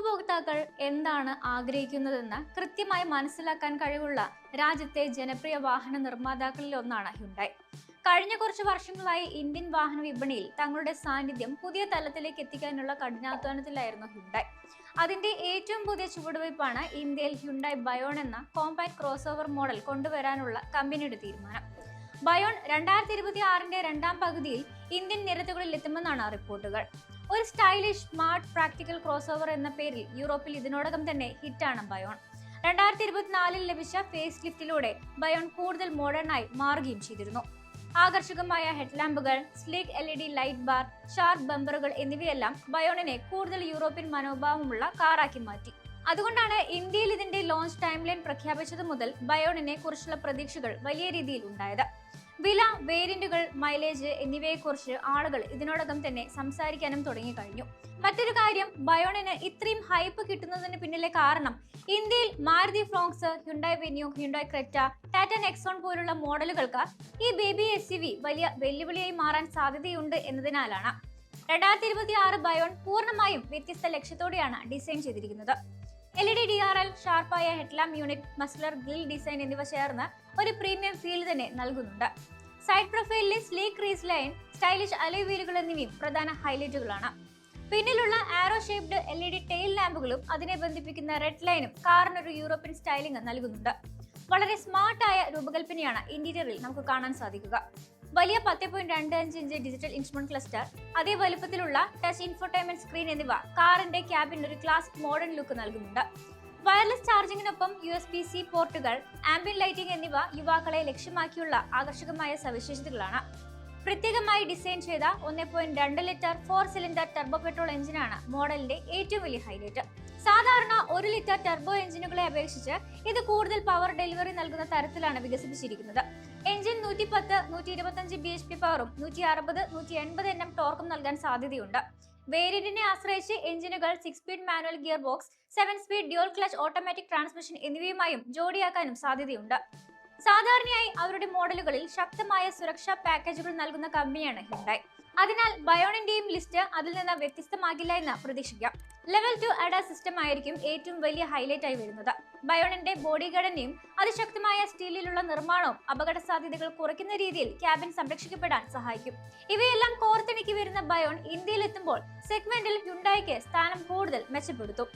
ഉപഭോക്താക്കൾ എന്താണ് ആഗ്രഹിക്കുന്നതെന്ന് കൃത്യമായി മനസ്സിലാക്കാൻ കഴിവുള്ള രാജ്യത്തെ ജനപ്രിയ വാഹന നിർമ്മാതാക്കളിൽ ഒന്നാണ് ഹ്യുണ്ടായി കഴിഞ്ഞ കുറച്ച് വർഷങ്ങളായി ഇന്ത്യൻ വാഹന വിപണിയിൽ തങ്ങളുടെ സാന്നിധ്യം പുതിയ തലത്തിലേക്ക് എത്തിക്കാനുള്ള കഠിനാധ്വാനത്തിലായിരുന്നു ഹ്യുണ്ടായി അതിന്റെ ഏറ്റവും പുതിയ ചുവടുവയ്പ്പാണ് ഇന്ത്യയിൽ ഹ്യുണ്ടായി ബയോൺ എന്ന കോമ്പാക്ട് ക്രോസ് ഓവർ മോഡൽ കൊണ്ടുവരാനുള്ള കമ്പനിയുടെ തീരുമാനം. ബയോൺ രണ്ടായിരത്തി ഇരുപത്തി ആറിന്റെ രണ്ടാം പകുതിയിൽ ഇന്ത്യൻ നിരത്തുകളിൽ എത്തുമെന്നാണ് റിപ്പോർട്ടുകൾ. ഒരു stylish smart practical cross over എന്ന പേരിൽ യൂറോപ്പിൽ ഇതിനോടകം തന്നെ ഹിറ്റാണ് ബയോൺ. രണ്ടായിരത്തി ഇരുപത്തിനാലിൽ ലഭിച്ച ഫേസ് ലിഫ്റ്റിലൂടെ ബയോൺ കൂടുതൽ മോഡേണായി മാറുകയും ചെയ്തിരുന്നു. ആകർഷകമായ ഹെഡ്ലാമ്പുകൾ slick L E D light bar sharp ബമ്പറുകൾ എന്നിവയെല്ലാം ബയോണിനെ കൂടുതൽ യൂറോപ്യൻ മനോഭാവമുള്ള കാറാക്കി മാറ്റി. അതുകൊണ്ടാണ് ഇന്ത്യയിൽ ഇതിന്റെ ലോഞ്ച് ടൈം ലൈൻ പ്രഖ്യാപിച്ചത് മുതൽ ബയോണിനെ കുറിച്ചുള്ള പ്രതീക്ഷകൾ വലിയ രീതിയിൽ ഉണ്ടായത്. വില വേരിയന്റുകൾ മൈലേജ് എന്നിവയെക്കുറിച്ച് ആളുകൾ ഇതിനോടകം തന്നെ സംസാരിക്കാനും തുടങ്ങി കഴിഞ്ഞു മറ്റൊരു കാര്യം ബയോണിന് ഇത്രയും ഹൈപ്പ് കിട്ടുന്നതിന് പിന്നിലെ കാരണം ഇന്ത്യയിൽ Maruti Fronx Hyundai Venue Hyundai Creta Tata Nexon പോലുള്ള മോഡലുകൾക്ക് ഈ ബേബി എസ് വലിയ വെല്ലുവിളിയായി മാറാൻ സാധ്യതയുണ്ട് എന്നതിനാലാണ്. രണ്ടായിരത്തി ഇരുപത്തി ആറ് ബയോൺ പൂർണമായും വ്യത്യസ്ത ലക്ഷ്യത്തോടെയാണ് ഡിസൈൻ ചെയ്തിരിക്കുന്നത്. L E D D R L ഷാർപ്പായ headlamp unit muscular grille design എന്നിവ ചേർന്ന് ഒരു പ്രീമിയം ഫീൽ തന്നെ നൽകുന്നുണ്ട്. Side പ്രൊഫൈലിലെ sleek crease line stylish alloy വീലുകൾ എന്നിവയും പ്രധാന ഹൈലൈറ്റുകളാണ് പിന്നിലുള്ള arrow shaped L E D tail ലാമ്പുകളും അതിനെ ബന്ധിപ്പിക്കുന്ന റെഡ് ലൈനും കാറിനൊരു യൂറോപ്യൻ സ്റ്റൈലിംഗ് നൽകുന്നുണ്ട്. വളരെ സ്മാർട്ടായ രൂപകൽപ്പനയാണ് ഇന്റീരിയറിൽ നമുക്ക് കാണാൻ സാധിക്കുക. വലിയ പത്ത് പോയിന്റ് രണ്ട് അഞ്ച് ഇഞ്ച് ഡിജിറ്റൽ ഇൻസ്ട്രുമെന്റ് ക്ലസ്റ്റർ അതേ വലുപ്പത്തിലുള്ള ടച്ച് ഇൻഫോർടൈൻമെന്റ് സ്ക്രീൻ എന്നിവ കാറിന്റെ ക്യാബിന് ഒരു ക്ലാസ് മോഡേൺ ലുക്ക് നൽകുന്നുണ്ട്. വയർലെസ് ചാർജിങ്ങിനൊപ്പം യു എസ് പി സി പോർട്ടുകൾ ആംബിയൻ ലൈറ്റിംഗ് എന്നിവ യുവാക്കളെ ലക്ഷ്യമാക്കിയുള്ള ആകർഷകമായ സവിശേഷതകളാണ്. പ്രത്യേകമായി ഡിസൈൻ ചെയ്ത ഒന്ന് പോയിന്റ് രണ്ട് litre four cylinder turbo petrol എഞ്ചിനാണ് മോഡലിന്റെ ഏറ്റവും വലിയ ഹൈലൈറ്റ് സാധാരണ ഒരു ലിറ്റർ ടെർബോ എഞ്ചിനുകളെ അപേക്ഷിച്ച് ഇത് കൂടുതൽ പവർ ഡെലിവറി നൽകുന്ന തരത്തിലാണ് വികസിപ്പിച്ചിരിക്കുന്നത്. എഞ്ചിൻ നൂറ്റി പത്ത് നൂറ്റി ഇരുപത്തഞ്ച് ബി എച്ച് പി പവറും നൂറ്റി അറുപത് നൂറ്റി എൺപത് എൻ എം ടോർക്കും നൽകാൻ സാധ്യതയുണ്ട്. വേരിയന്റിനെ ആശ്രയിച്ച് എഞ്ചിനുകൾ six speed manual gear box seven speed dual clutch automatic transmission എന്നിവയുമായും ജോഡിയാക്കാനും സാധ്യതയുണ്ട്. സാധാരണയായി അവരുടെ മോഡലുകളിൽ ശക്തമായ സുരക്ഷാ പാക്കേജുകൾ നൽകുന്ന കമ്പനിയാണ് ഹ്യുണ്ടായി അതിനാൽ ബയോണിന്റെയും ലിസ്റ്റ് അതിൽ നിന്ന് വ്യത്യസ്തമാകില്ല എന്ന് പ്രതീക്ഷിക്കാം. ലെവൽ ടു അഡ സിസ്റ്റം ആയിരിക്കും ഏറ്റവും വലിയ ഹൈലൈറ്റ് ആയി വരുന്നത്. ബയോണിന്റെ ബോഡി ഘടനയും അതിശക്തമായ സ്റ്റീലിലുള്ള നിർമ്മാണവും അപകട സാധ്യതകൾ കുറയ്ക്കുന്ന രീതിയിൽ ക്യാബിൻ സംരക്ഷിക്കപ്പെടാൻ സഹായിക്കും. ഇവയെല്ലാം കോർത്തിണക്കി വരുന്ന ബയോൺ ഇന്ത്യയിൽ എത്തുമ്പോൾ സെഗ്മെന്റിൽ ഹ്യുണ്ടായിക്ക് സ്ഥാനം കൂടുതൽ മെച്ചപ്പെടുത്തും.